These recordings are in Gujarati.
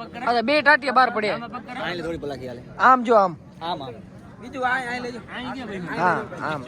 અચ્છા બે ટાટિયા બહાર પડ્યા. આમ જો આમ. આમ આમ. બીજું આ આ લેજો. હા આમ.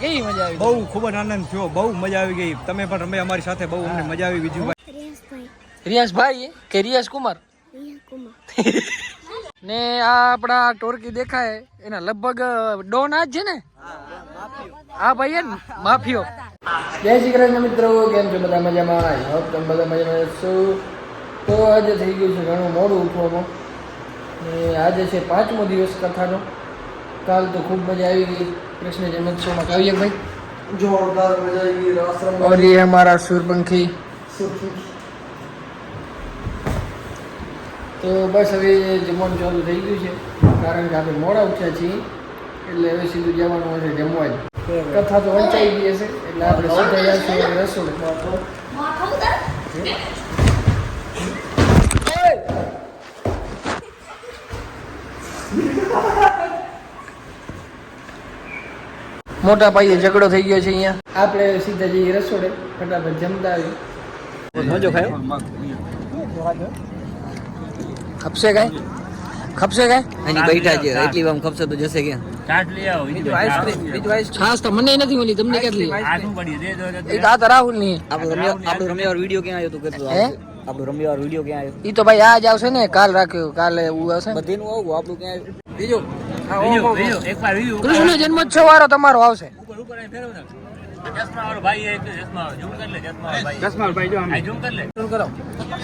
કેવી મજા આવી? બહુ ખૂબ જ આનંદ થયો બહુ મજા આવી ગઈ. તમે પણ રમે અમારી સાથે બહુ અમને મજા આવી બીજું રિયાસભાઈ કે રિયાસ કુમાર ને આ આપણા ટોરકી દેખાય એના લગભગ ડોન આજ છે ને? હા ભાઈ માફિયો. જય શ્રી કૃષ્ણ મિત્રો કેમ છો બધા મજામાં? આઈ હોપ તમે બધા મજામાં શું તો આજે થઈ ગયું છે ઘણું મોડું ઉઠવાનું ને આજે છે પાંચમો દિવસ કથાનો. કાલ તો ખૂબ મજા આવી ગઈ. કૃષ્ણ જન્મોત્સવમાં કાવ્ય ભાઈ? જોરદાર મજા આવી ગઈ. આશ્રમ ઓર યે હમારા સૂરપંખી. તો બસ હવે જમવાનું ચાલુ થઈ ગયું છે. કારણ કે આપણે મોડા ઉઠ્યા છીએ. એટલે હવે સીધું જવાનું છે જમવા જ. કથા તો વંચાઈ ગઈ હશે એટલે આપણે સીધા જઈશું રસોડે. મોટા પાયે ઝઘડો થઈ ગયો છે અહીંયા. આપણે સીધા જઈએ રસોડે ફટાફટ જમતા આવી મજો ખાયો? ખપશે કાંઈ? ખપશે કાંઈ? એની બેઠા છે એટલી વાર ખપશે તો જશે ક્યાં? ચાટ લઈ આવો બીજું આઈસ્ક્રીમ આવશે ને કાલ જન્મોત્સવ વાળો તમારો આવશે.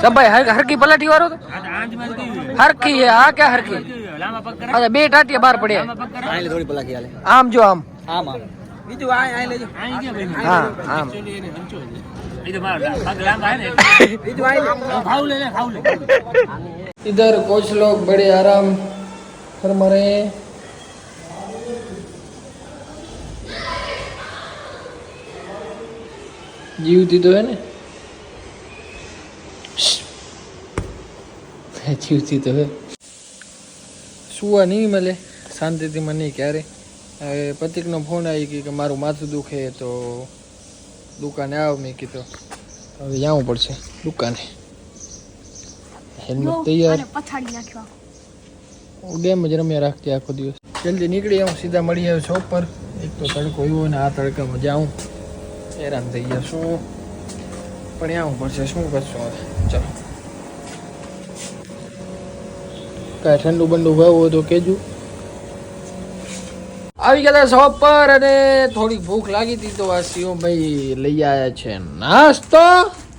સભાઈ હરકી પલાટી વાળો હરકી હા ક્યાં હરકી हर की है आ क्या हर की अच्छा બે ટાટિયા બહાર પડ્યા આલે થોડી પલાકી આલે આમ જો આમ આમ આમ બીજું આ આ લેજો હા આમ બીજું આ લે इधर कुछ लोग बड़े आराम फरमा रहे हैं जीवती तो है ने જીવતી તો હે સુવા નહીં મળે શાંતિથી મને ક્યારે. હવે પતિકનો ફોન આવી ગયો કે મારું માથું દુખે તો દુકાને આવ મેં કીધો. હવે જવું પડશે દુકાને. હેલ્મેટ તૈયાર. હું ગેમ જ રમ્યા રાખતી આખો દિવસ. જલ્દી નીકળી આવું સીધા મળી આવ્યો શોપ પર. એક તો તડકો એવો ને આ તડકામાં જાઉં. હેરાન થઈ ગયા શું પણ આવું પડશે શું કરશું હવે? ચલો. કાંઈ ઠંડુ બંડુ ભાવ હોય તો કેજો આવી ગયા શોપ પર અને થોડીક ભૂખ લાગી હતી તો આ શિવભાઈ લઈ આવ્યા છે નાસ્તો.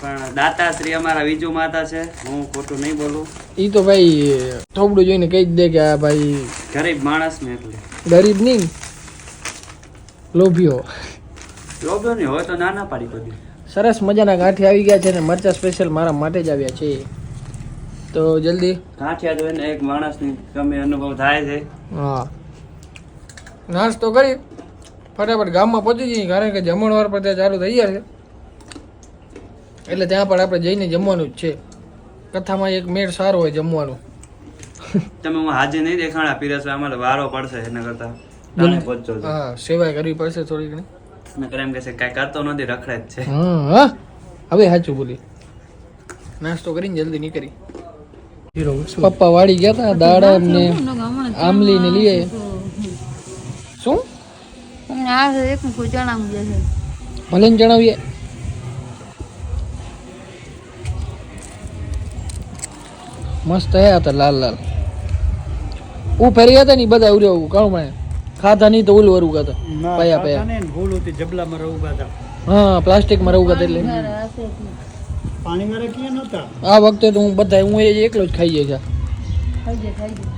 પણ દાતાશ્રી અમારા વિજુ માતા છે હું ખોટું નહીં બોલું. ઈ તો ભાઈ થોબડું જોઈને કહી જ દે કે આ ભાઈ ગરીબ માણસ ને એટલે. ગરીબ નહીં લોભીઓ. લોભ્યો નહીં હોય તો ના ના પાડી બધી. સરસ મજાના ગાંઠી આવી ગયા છે ને મરચા સ્પેશિયલ મારા માટે જ આવ્યા છે. તો જલ્દી. ગાંઠિયા જોઈને એક માણસની ગમે અનુભવ થાય છે. હા. નાસ્તો કરી. ફટાફટ ગામમાં પહોંચી જઈએ કારણ કે જમણવાર પર ત્યાં ચાલુ થઈ ગયા છે. એટલે ત્યાં પણ આપણે જઈને જમવાનું જ છે. કથામાં એક મેળ સારો હોય જમવાનું. તમે હું હાજર નહીં દેખાણા પીરસવા અમારે વારો પડશે એના કરતા. પહોંચો હા સેવા કરવી પડશે થોડી ઘણી નકર એમ કે છે કાંઈ કરતો નથી રખડે જ છે. હા હા. હવે સાચું બોલી. નાસ્તો કરીને જલ્દી નીકળી. પપ્પા વાડી ગયા હતા દાડા ને આમલી ને લઈએ શું? ભલે જણાવીએ. મસ્ત હે હતા લાલ લાલ. હું ફેરી હતા ની બધા ઉર્યો કાણું મને ખાધા નહીં તો ઓલું વરું ગાતા. પયા પયા. ભૂલ હતી જબલામાં રહું હા પ્લાસ્ટિકમાં રહું ગાતા એટલે. પાણીમાં રાખીએ નહોતા? આ વખતે હું બધા હું એ એકલો જ ખાઈએ છે ખાઈ જાય ખાઈ જાય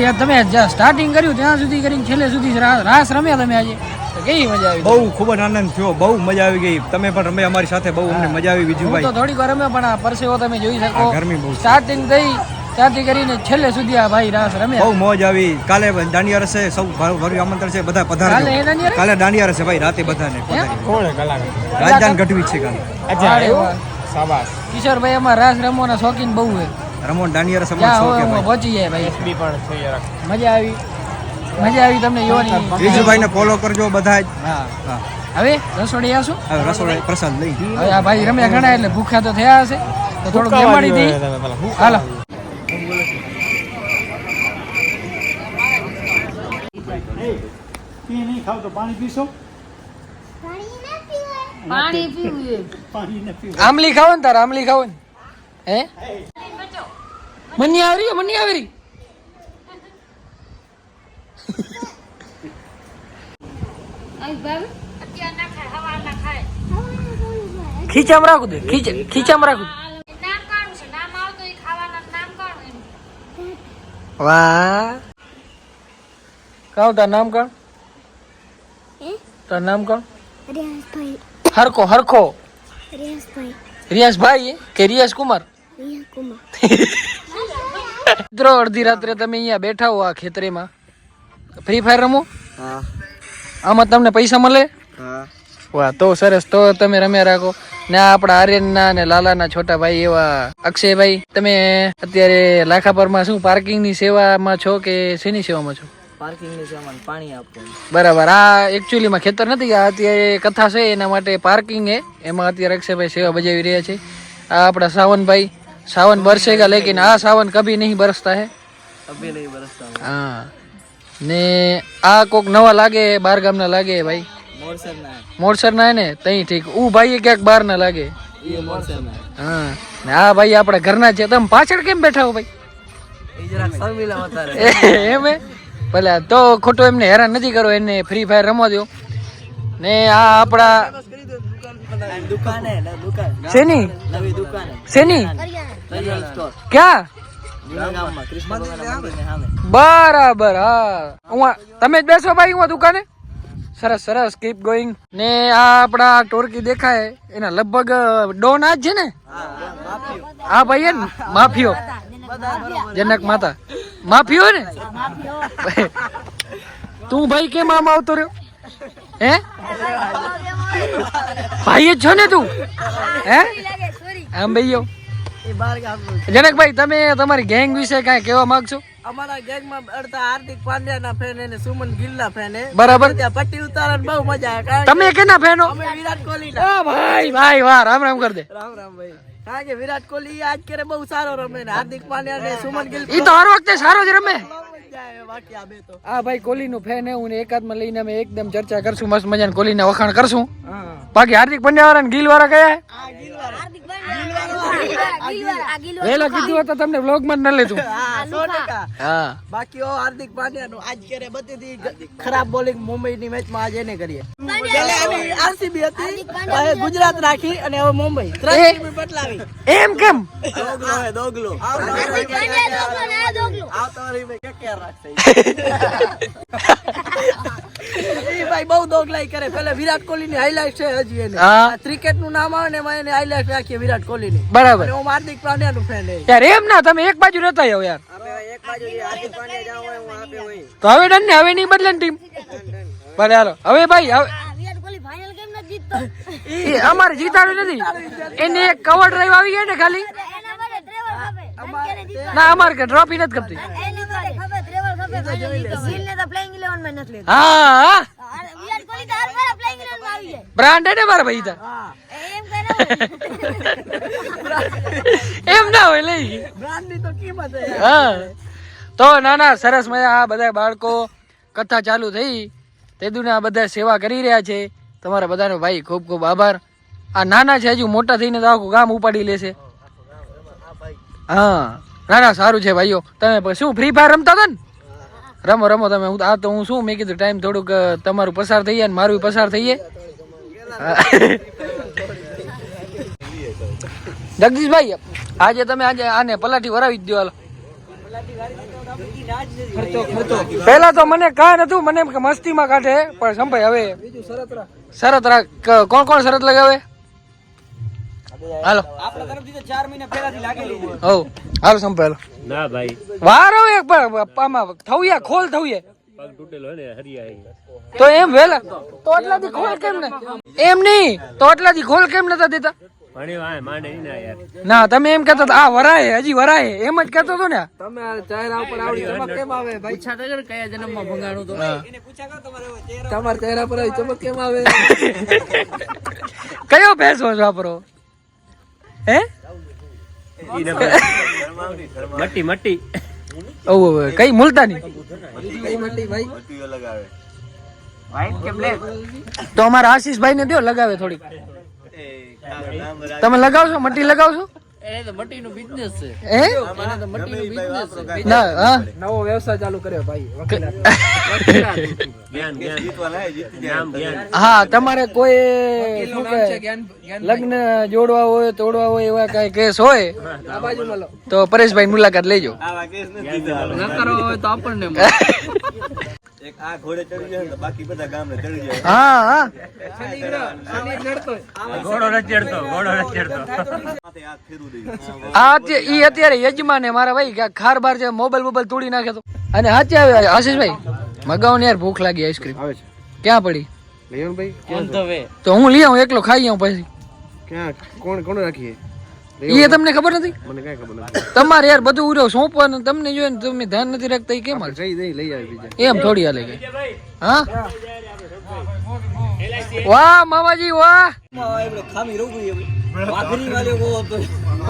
યાર તમે સ્ટાર્ટિંગ કર્યું, ત્યાં સુધી કરીને છેલ્લે સુધી રાસ રમ્યા તમે આજે? કેવી મજા આવી બહુ ખૂબ જ આનંદ થયો બહુ મજા આવી ગઈ. તમે પણ રમે અમારી સાથે બહુ અમને મજા આવી બીજું તો ભાઈ થોડીક વાર રમે પણ આ પરસેવો તમે જોઈ શકો. ગરમી બહુ. સ્ટાર્ટિંગ થઈ ત્યાંથી કરીને છેલ્લે સુધી આ ભાઈ રાસ બહુ રમ્યા મોજ આવી. કાલે દાંડિયા રસે સૌ ભર- આમંત્રણ છે બધા પધારજો. કાલે દાંડિયા રસે? ભાઈ રાતે બધાને પધારી રાજદાન ગઢવી છે કાલે. વાહ. કિશોરભાઈ અમાર રાસ રમવાના શોખીન બહુ છે. રમણ દાંડિયા રસ અમાર શોખ છે ભાઈ. પહોંચી જાય ભાઈ. મજા આવી. મજા આવી તમને યોની ને ફોલો કરજો બધા જ હવે રસોડી આવશું હવે રસોડી પ્રસાદ લઈ. હવે આ ભાઈ રમ્યા ઘણા એટલે ભૂખ્યા તો થયા હશે. તો થોડુંક જમાડી દઈ હાલો. પાણી પીવું છે આમલી ખાવ ને તારે આમલી ખાવ ને. હે? મની આવરી મની આવરી ખીચામ રાખું દે ખીચ ખીચામ રાખું વાહ કાવ તાર નામ કોણ તાર નામ કોણ રિયાઝભાઈ હરખો હરખો રિયાઝભાઈ રિયાસભાઈ કે રિયાસ કુમાર રિયા કુમાર મિત્રો અડધી રાત્રે તમે અહીંયા બેઠા હો આ ખેતરીમાં. ફ્રી ફાયર રમો? આમાં તમને પૈસા મળે? વાહ તો સરસ. તો તમે રમ્યા રાખો. ને આપણા આર્યનના ને લાલાના છોટા ભાઈ એવા અક્ષયભાઈ. તમે અત્યારે લાખાપરમાં શું પાર્કિંગની સેવામાં છો કે શેની સેવામાં છો? પાર્કિંગની પાણી બરાબર. આ એકચ્યુઅલીમાં ખેતર નથી આ અત્યારે કથા છે એના માટે પાર્કિંગ એ એમાં અત્યારે અક્ષયભાઈ સેવા બજાવી રહ્યા છે. આ આપણા સાવનભાઈ. સાવન બરસેગા લેકિન આ સાવન કભી નહીં બરસતા હે. કભી નહીં બરસતા. હા. ને આ કોક નવા લાગે બાર ગામના લાગે ભાઈ? મોરસર ના મોડસર ના? તઈ ઠીક. ઉ ભાઈ ક્યાંક બાર ના લાગે. હા. ને આ ભાઈ આપણા ઘરના છે. તમે પાછળ કેમ બેઠા હો ભાઈ? એમ? ભલે તો ખોટું એમને હેરાન નથી કરો. એને ફ્રી ફાયર રમવા દો ને આ આપણા દુકાન શેની? શેની? ક્યાં? બરાબર હા. હું તમે જ બેસો ભાઈ હું દુકાને? સરસ સરસ કીપ ગોઈંગ ને આ આપણા ટોરકી દેખાય એના લગભગ ડોન આજ છે ને? હા ભાઈ હે ને માફિયો. જનક માતા. માફીઓ ને? તું ભાઈ કેમ આમ આવતો રહ્યો? હે? ભાઈ જ છો ને તું? હે? આમ ભાઈઓ જનકભાઈ તમે તમારી ગેંગ વિશે કઈ કહેવા માંગશો? અમારા ગેંગમાં અડધા હાર્દિક પાંડ્યાના ફેન અને સુમન ગિલના ફેન બરાબર. ત્યાં પટ્ટી ઉતારવાની બહુ મજા આવે. તમે કેના ફેનો કે અમે વિરાટ કોહલી ભાઈ ભાઈ વાહ રામ રામ કર દે. રામ રામ ભાઈ. કારણ કે વિરાટ કોહલી આજ કરે બહુ સારો રમે ને હાર્દિક પાંડ્યા ને સુમન ગિલ ઈ તો હર વખતે સારો જ રમે. આ ભાઈ કોહલી નું ફેન હે હું એકાદમાં લઈને અમે એકદમ ચર્ચા કરશું મસ્ત મજાને કોહલી ને વખાણ કરશું. બાકી હાર્દિક પંડ્યા વાળા ને ગિલ વાળા કયા વહેલા કીધું હોત તો તમને વ્લોગમાં ન લેતું. હા બાકી હાર્દિક પાંડ્યા નું આજ કરે બધી ખરાબ બોલિંગ મુંબઈ ની મેચમાં આજે એને કરીએ. આરસીબી હતી હવે ગુજરાત રાખી અને હવે મુંબઈ. ત્રણ ટીમ બદલાવી. એમ કેમ? દોગલો ભાઈ કે ક્યાં રાખશે? ઈ ભાઈ બહુ દોગલાઈ કરે. પેલા વિરાટ કોહલી ની હાઈલાઈટ છે હજી એને. ક્રિકેટનું નામ આવે ને એમાં એને હાઈલાઈટ રાખીએ વિરાટ કોહલી ની બરાબર હું હાર્દિક પાંડ્યા નું ફેન યાર એમ ના તમે એક બાજુ રહેતા યાર. હોય હું આપે હોય. તો હવે ડન ને હવે નહીં બદલે ટીમ. ભલે હાલો. હવે ભાઈ હવે અમારે જીતાડ્યું નથી. એને એક કવર ડ્રાઈવ આવી ગઈ ને ખાલી. ના અમારે કે ડ્રોપી નથી કરતી હા બ્રાન્ડેડ બ્રાન્ડ હે ને મારા ભાઈ તા. એમ ના. હોય લઈ. હા. તો ના ના સરસ મજા આ બધા બાળકો. કથા ચાલુ થઈ. તે દુના બધા સેવા કરી રહ્યા છે. તમારા બધાનો ભાઈ ખૂબ ખૂબ આભાર. આ નાના છે, હજુ મોટા થઈને તો આખું ગામ ઉપાડી લેશે. હા ના ના સારું છે ભાઈઓ. તમે શું ફ્રી ફાયર રમતા હતા ને? રમો રમો તમે. હું આ તો હું શું, મેં કીધું ટાઈમ થોડુંક તમારું પસાર થઈ જાય મારું પસાર થઈ જાય. જગદીશભાઈ, આજે તમે આજે આને પલાઠી વરાવી જ દો હાલો. પેલા તો મને કા નતું મને મસ્તી માં કાઢે પણ સંભાઈ હવે શરત રાખ. કોણ કોણ શરત લગાવે? હાલો. હવ. હાલો સંભાઈ ના ભાઈ. વારો એક પણ આમાં થવું ખોલ થવું તો એમ વેલા. તો એટલાથી ખોલ કેમ ને? એમ નહીં તો એટલાથી ખોલ કેમ નતા દેતા? ના તમે એમ કેતો આ વરાય હજી વરાય. એમ જ કેતો હતો ને. તમે ચહેરા ઉપર આવડી ચમક કેમ આવે ભાઈ? પૂછા તો કયા જન્મમાં ભંગાણું તો તમારા ચહેરા પર આવી ચમક કેમ આવે? કયો ભેસ વોશ વાપરો હે? મટ્ટી મટ્ટી. ઓ કઈ મુલતાની કઈ મંડી ભાઈ? તો અમારા આશીષભાઈ ને દો લગાવે થોડીક. તમે લગાવશો? મટી લગાવશો? એને તો મટી નું બિઝનેસ છે. હે? એને તો મટી નું બિઝનેસ છે. ના હા? નવો વ્યવસાય ચાલુ કર્યો ભાઈ હા તમારે કોઈ લગ્ન જોડવા હોય તોડવા હોય એવા કઈ કેસ હોય? તો પરેશભાઈ મુલાકાત લેજો. ન કરો હોય તો આપણને એક આ ઘોડે ચડી જાય બાકી બધા ગામને ચડી જાય. હા હા. ઘોડો નથી ઘોડો નથી ચડતો. માથે હાથ ફેરવું દઈએ આ અત્યારે- ઈ અત્યારે યજમાન હે મારા ભાઈ કે ખાર બાર જે મોબાઈલ મોબાઈલ તોડી નાખે તો. અને હાચે આવે આશીષભાઈ મગાવ ને યાર ભૂખ લાગી આઈસ્ક્રીમ. આવે છે. ક્યાં પડી? તો હું લઈ આવું એકલો ખાઈ આવું પછી. ક્યાં કોણ કોણ રાખીએ? એ તમને ખબર નથી? મને કઈ ખબર નથી. તમારે યાર બધું ઉર્યો સોંપવાનું તમને જોઈએ ને તમે ધ્યાન નથી રાખતા એ કેમ જઈ જઈ લઈ આવી બીજા. એમ થોડી હાલે કે. હા? વાહ મામાજી વાહ.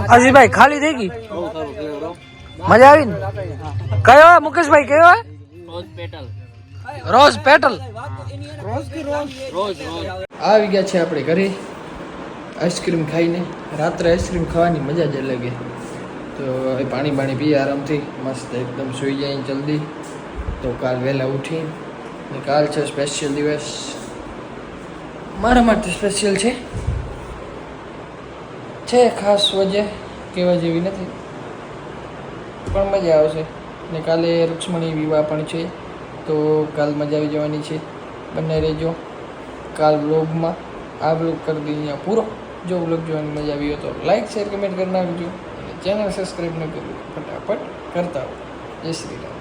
આશીષભાઈ ખાલી થઈ ગઈ? મજા આવી ને? કયો મુકેશભાઈ કયો રોઝ પેટલ. રોજ રોજ આવી ગયા છે આપણે ઘરે. આઈસ્ક્રીમ ખાઈને રાત્રે આઈસ્ક્રીમ ખાવાની મજા જ અલગ છે તો હવે પાણી બાણી પીએ આરામથી, મસ્ત એકદમ સૂઈ જાય જલ્દી. તો કાલ વહેલા ઉઠી ને કાલ છે સ્પેશિયલ દિવસ. મારા માટે સ્પેશિયલ છે? છે ખાસ વજે, કહેવા જેવી નથી. પણ મજા આવશે. ને કાલે રૂક્ષ્મણી વિવાહ પણ છે, તો કાલ મજા આવી જવાની છે. બંને રહેજો કાલ વ્લોગમાં આ વ્લોગ કરી દઈએ પૂરો. જો વ્લોગ જોવાની મજા આવી હોય તો લાઈક શેર કમેન્ટ કરી નાખજો. અને ચેનલ સબસ્ક્રાઈબ ન કર્યું ફટાફટ કરતા હો જય શ્રી રામ.